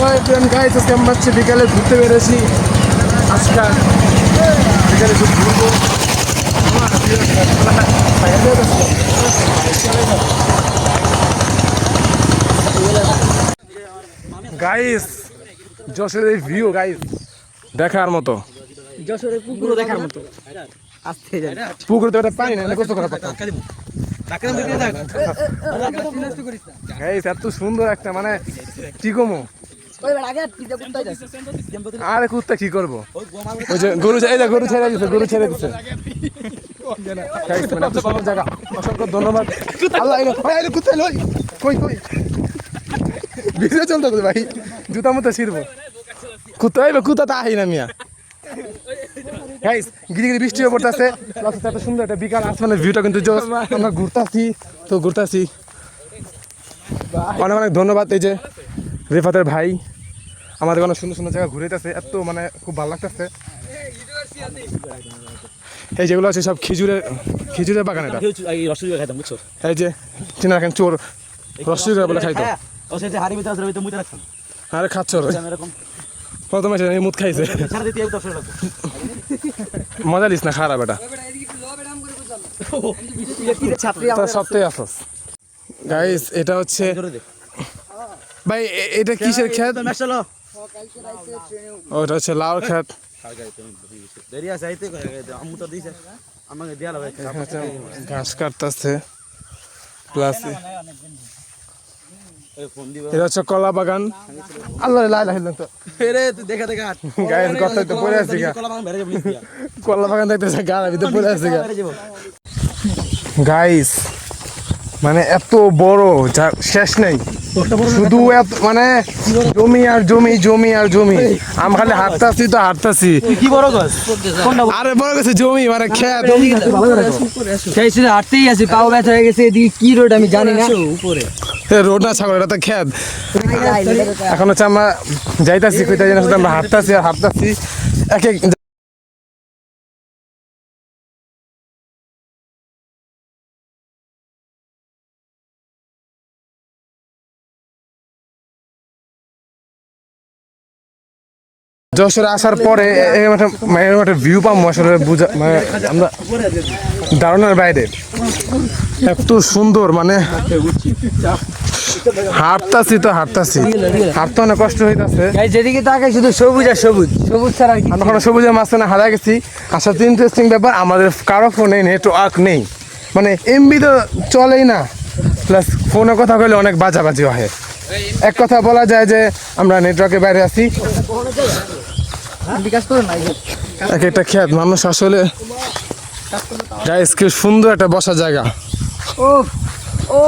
Hello everyone guys আজকে আমরা হচ্ছে বিকালে ঘুরতে বেরোছি আজকাল বিকালে ঘুরবো গাইস যশোর এই ভিউ গাইস দেখার মতো। যশোরের পুকুরও দেখার মতো। আসতে পুকুরে তো এটা পানি না কষ্ট করা গাইস এত সুন্দর একটা মানে কি কমো ওই বেড়া আগে পিজা কোথায় আরে কুত্তা কি করব? ওই যে গরু ছেড়ে গরু ছেড়ে দিছে গরু ছেড়ে দিছে। জায়গা। অসংখ্য ধন্যবাদ। আল্লাহ কুত্তা এলো কই কই? ভিডিও চলতে ভাই? জুতা মতো ছিড়বো। কুত্তা এলো কুত্তা তা আহি না মিয়া। গাইস গিরি গিরি বৃষ্টি পড়তেছে। প্লাস এত সুন্দর একটা বিকাল আসমানের ভিউটা কিন্তু জোস আমরা ঘুরতাছি তো ঘুরতাছি। অনেক অনেক ধন্যবাদ এই যে। রেফাতের ভাই আমাদের অনেক সুন্দর সুন্দর জায়গা ঘুরেতেছে এত মানে খুব ভালো লাগতেছে এই যেগুলো আছে সব খেজুরের খেজুরের বাগান এটা এই এই যে চিনা রাখেন চোর রসগোল্লা বলে খাইতো আরে খাচ্ছ প্রথমে সে মুদ খাইছে মজা লিস না খারাপ এটা সবটাই আসস গাইস এটা হচ্ছে ভাই এটা কিসের খেত? ওটা হচ্ছে লাউর খেত। দেরি আছে আইতে আম্মু তো দিছে। আমাকে দিয়া লাগবে ঘাস কাটতেছে। প্লাস এটা হচ্ছে কলা বাগান। আল্লাহ লাই লাই তো রে তুই দেখা দেখা। গায়ের কথা তো পড়ে আছে গা। কলা বাগান ভিতরে পড়ে আছে গা। গাইস মানে এত বড় যা শেষ নেই। শুধু মানে জমি আর জমি জমি আর জমি। আমি খালি হাঁটতাছি তো হাঁটতাছি। কি বড় গাছ? আরে বড় গেছে জমি মানে খেত সেই শুধু হাঁটতেই আছি পাও ব্যথা হয়ে গেছে এদিকে কি রোড আমি জানি না। উপরে রোড না ছাগল এটা তো খেত। এখন হচ্ছে আমরা যাইতাছি কইতাছি না শুধু আমরা হাঁটতাছি আর হাঁটতাছি। এক এক যশোরে আসার পরে এরকম একটা মানে ভিউ পাবো আসলে বুঝা মানে আমরা ধারণার বাইরে। এত সুন্দর মানে হাঁটতাছি তো হাঁটতাছি। হাঁটতে অনেক কষ্ট হইতাছে। যেদিকে তাকাই শুধু সবুজ আর সবুজ। সবুজ ছাড়া আমরা কোনো সবুজের মাঝখানে হারা গেছি। আসার তো ইন্টারেস্টিং ব্যাপার আমাদের কারও ফোনে নেটওয়ার্ক নেই। মানে এমবি তো চলেই না। প্লাস ফোনে কথা কইলে অনেক বাজাবাজি হয়। এক কথা বলা যায় যে আমরা নেটওয়ার্কের বাইরে আছি। বিকাশ করো এক একটা খেত মানুষ আসলে গাইস কি সুন্দর একটা বসার জায়গা। ও ও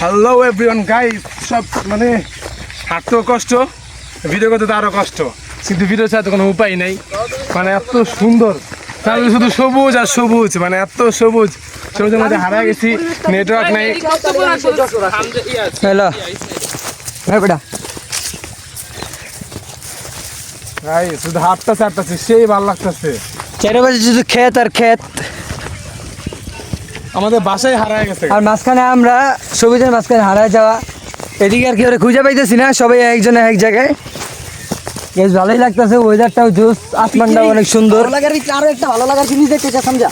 হ্যালো এভরিওয়ান গাইস সব মানে হাঁটতেও কষ্ট ভিডিও করতে তো আরও কষ্ট। কিন্তু ভিডিও ছাড়া তো কোনো উপায় নাই। মানে এত সুন্দর তাহলে শুধু সবুজ আর সবুজ মানে এত সবুজ। সবুজের মধ্যে হারা গেছি নেটওয়ার্ক নাই। হ্যালো হ্যাঁ বেটা। গাইস শুধু হাঁটতেছে হাঁটতেছে সেই ভালো লাগতেছে চারিপাশে শুধু ক্ষেত আর ক্ষেত আমাদের বাসায় হারায় গেছে আর মাঝখানে আমরা সবুজের মাঝখানে হারায় যাওয়া এদিকে আর কি ওরা খুঁজে পাইতেছি না সবাই একজন এক জায়গায় বেশ ভালোই লাগতেছে ওয়েদারটাও জোস আসমানটাও অনেক সুন্দর লাগার আরও একটা ভালো লাগার জিনিস দেখতে চাচ্ছাম যা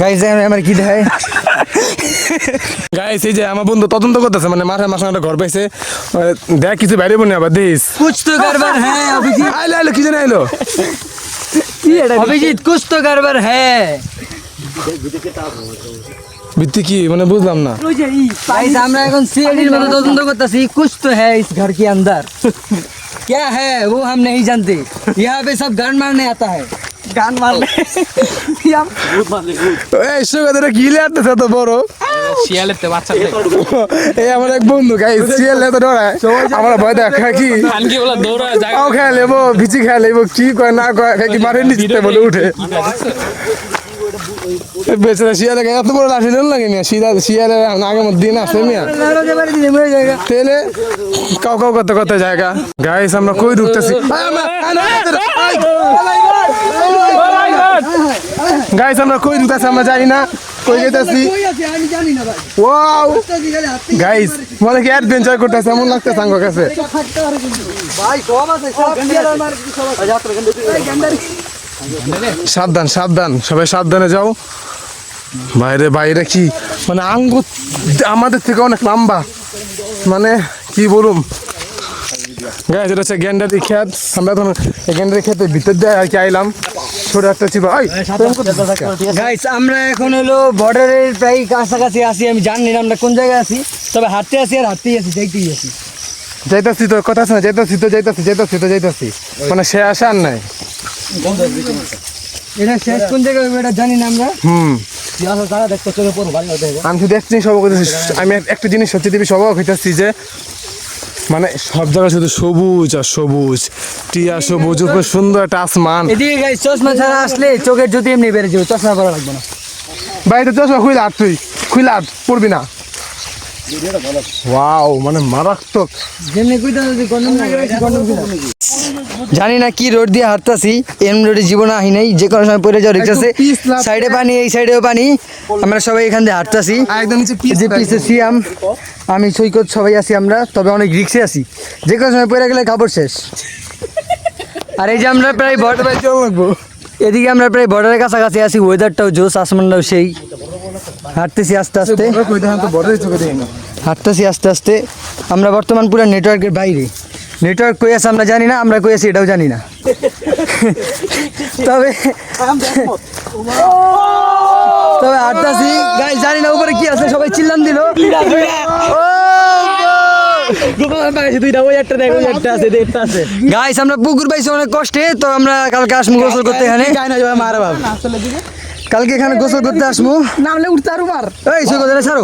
গাইজ আমার কি দেয় গাইস এই যে আমার বন্ধু তদন্ত করতেছে মানে মাসে মাসে একটা ঘর পাইছে আহ, দেখ কিছু বাইরে বনি আবার দিস कुछ तो गड़बड़ है अभिजीत আইলো আইলো কি জানি আইলো अभिजीत कुछ तो गड़बड़ है ভিত্তি কি মানে বুঝলাম না गाइस আমরা এখন সিআইডির মধ্যে তদন্ত করতেছি कुछ तो है इस घर के अंदर क्या है वो हम नहीं जानते यहाँ पे सब गान मारने आता है गान मारने এই সুগাদের গিলে আনতেছে এত বড় বাচ্চা এই আমার এক বন্ধু গাই আমার ভয় দেখ কি খানকি বলে দৌড়া জায়গা খেয়ে লেবো ভিচি খেয়ে লেবো কি কয় না কয় কি মারে নিচে বলে উঠে বেচারা শিয়ালে গায়ে এত বড় লাঠি লেন লাগে শিয়ালে মধ্যে দিন আছে মিয়া তেলে কাউ কাউ করতে করতে জায়গা গাইস আমরা কই ঢুকতেছি আয় আমরা- আয় না, আয় না, আয়। গাইস আমরা কই দিতেছি? আমরা জানি না। কই যেতেছি ওয়াও গাইস মনে কি অ্যাডভেঞ্চার করতেছে, এমন লাগতেছে আমার কাছে। সাবধান সাবধান। সবাই সাবধানে যাও। বাইরে বাইরে কি? মানে আঙ্গুর আমাদের থেকে অনেক লম্বা। মানে কি বলুম? গাছ এটা হচ্ছে গ্যান্ডারি খেত আমরা তখন এই গ্যান্ডারি খেতে ভিতর দিয়ে আর কি আইলাম। ছোট একটা ওই গাইস আমরা এখন হলো বর্ডারের প্রায় কাছাকাছি আছি আমি জানি না আমরা কোন জায়গায় আছি তবে হাঁটতে আছি আর হাঁটতেই আছি যাইতেই আছি। যাইতাছি তো কথা আছে না যাইতাছি তো যাইতাছি যাইতাছি তো যাইতাছি। মানে সে আসে আর নাই। এটা শেষ কোন জায়গায় এটা জানি না আমরা। হুম। আমি শুধু একটা জিনিস অবাক আমি এক- একটা জিনিস সত্যি বেশি অবাক হইতেছি যে মানে সব জায়গায় শুধু সবুজ আর সবুজ। টিয়া সবুজ উপরে সুন্দর একটা আসমান। এদিকে গাইস চশমা ছাড়া আসলে চোখের যদি এমনি বেড়ে যাবে চশমা পরা লাগবে না। বাড়িতে চশমা খুলে আট তুই। খুলে আট পড়বি না। ওয়াও মানে মারাত্মক। জানি না কি রোড দিয়ে হাঁটতাছি এম রোডে জীবন আহি নাই যে কোনো সময় পড়ে যাওয়ার রিক্স আছে। সাইডে পানি এই সাইডেও পানি। আমরা সবাই এখান দিয়ে হাঁটতাছি। একদম যে পিছে সিয়াম আমি সৈকত সবাই আছি আমরা তবে অনেক রিক্সে আছি। যে কোনো সময় পড়ে গেলে কাপড় শেষ। আর এই যে আমরা প্রায় বর্ডার এদিকে আমরা প্রায় বর্ডারের কাছাকাছি আছি ওয়েদারটাও জোস আসমানটাও সেই। হাঁটতেছি আস্তে আস্তে। হাঁটতেছি আস্তে আস্তে। আমরা বর্তমান পুরো নেটওয়ার্কের বাইরে। নেটওয়ার্ক কই আছে আমরা জানি না আমরা কই আছি এটাও জানি না। তবে তবে হাঁটতেছি। গাই জানি না উপরে কি আছে সবাই চিল্লান দিল। গাইস আমরা পুকুর পাইছি অনেক কষ্টে তো আমরা কালকে আসব গোসল করতে এখানে। কালকে এখানে গোসল করতে আসব নামলে উঠতে আরও মার। এই সৈকত এটা ছাড়ো।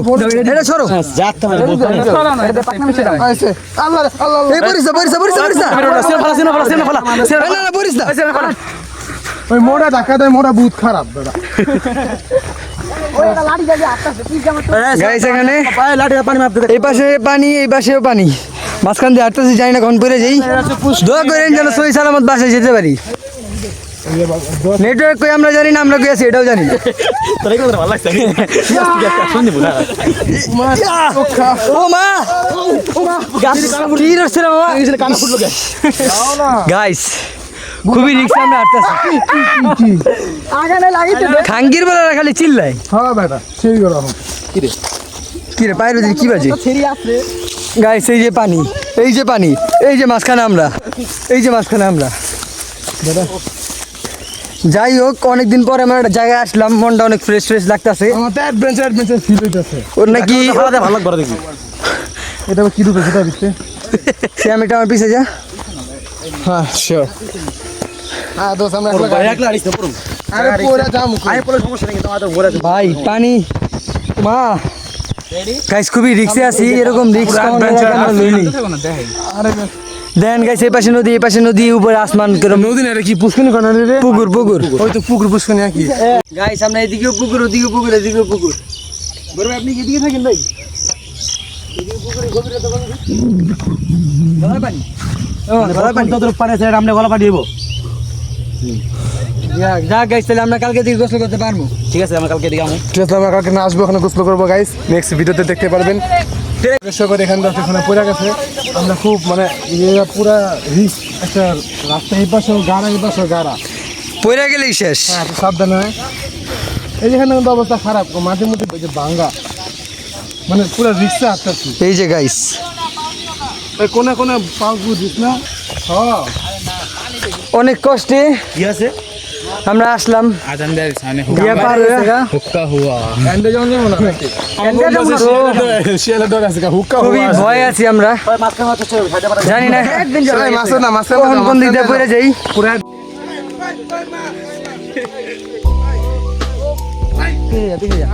এটা ছাড়ো। আল্লাহ আল্লাহ এই পরিসা পরিসা পরিসা পরিসা না না পরিসা ওই মোড়া ধাক্কা দেয় মোড়া বহুত খারাপ দাদা। এই পাশে পানি এই পাশেও পানি। মাঝখান দিয়ে হাঁটতেছি জানি না কখন পরে যাই। দোয়া করেন যেন সই সালামত বাসায় যেতে পারি। নেটওয়ার্ক কই আমরা জানি না আমরা কই আছি এটাও জানি গাইস খুবই রিক্সা আমরা হাঁটতেছি। আগানে লাগিতে খাঙ্গির বেলা খালি চিল্লাই হ্যাঁ বেটা সেই গরম কি রে কি পায়ের ওদিকে কি বাজে? ছেড়ি আছে গাইস এই যে পানি এই যে পানি এই যে মাঝখানে আমরা এই যে মাঝখানে আমরা। যাই হোক অনেকদিন পরে আমরা একটা জায়গায় আসলাম মনটা অনেক ফ্রেশ ফ্রেশ লাগতাছে। অ্যাডভেঞ্চার অ্যাডভেঞ্চার ফিল হইতেছে। ওর নাকি ভালো লাগবে দেখি। এটা কি রূপে সেটা দিচ্ছে? সে আমি এটা আমার পিছে যা। হ্যাঁ শিওর হ্যাঁ দোস্ত আমরা একলা গাড়ি- একলা আড়িস আরে পুরা জাম আমি পড়লে সমস্যা নেই কিন্তু আমার ঘোরা ভাই পানি। মা। গাইস খুবই রিক্সে আছি এরকম রিক্স আমরা লইনি আরে দেন গাইস এই পাশে নদী এই পাশে নদী উপরে আসমান কেরম। নদী না কি পুষ্কনি কোন রে পুকুর পুকুর। ওই তো পুকুর পুষ্কনি কি? গাইস আমরা এদিকেও পুকুর ওদিকেও পুকুর এদিকেও পুকুর। বড় আপনি এদিকে থাকেন ভাই? গলায় পানি। ও, গলায় পানি। আমরা গলা পাঠিয়ে দেবো। যাক, গাইস তাহলে আমরা কালকে দিকে গোসল করতে পারব। ঠিক আছে আমরা কালকে দিকে আমি ঠিক আছে আমরা কালকে না আসব ওখানে গোসল করব গাইস নেক্সট ভিডিওতে দেখতে পারবেন। করে এখানে এখানে পড়ে গেছে। আমরা খুব মানে ইয়ে পুরা রিস্ক একটা রাস্তা এই পাশেও গাড়া এই পাশেও গাড়া। পয়রা গেলেই শেষ। হ্যাঁ সাবধানে। এই যেখানে কিন্তু অবস্থা খারাপ। মাঝে মধ্যে যে ভাঙ্গা মানে পুরো রিক্সা আসতেছি। এই যে গাইস কোনে কোনে পাও বুঝিস না? হ্যাঁ অনেক কষ্টে কি আছে আমরা আসলাম আজান দেয় সামনে পার হয়ে হুয়া এন্ডে না শিয়ালে আছে খুবই ভয় আছি আমরা জানি না মাছে না মাছে কখন কোন দিক পড়ে যাই পুরা যা, পিছে যা।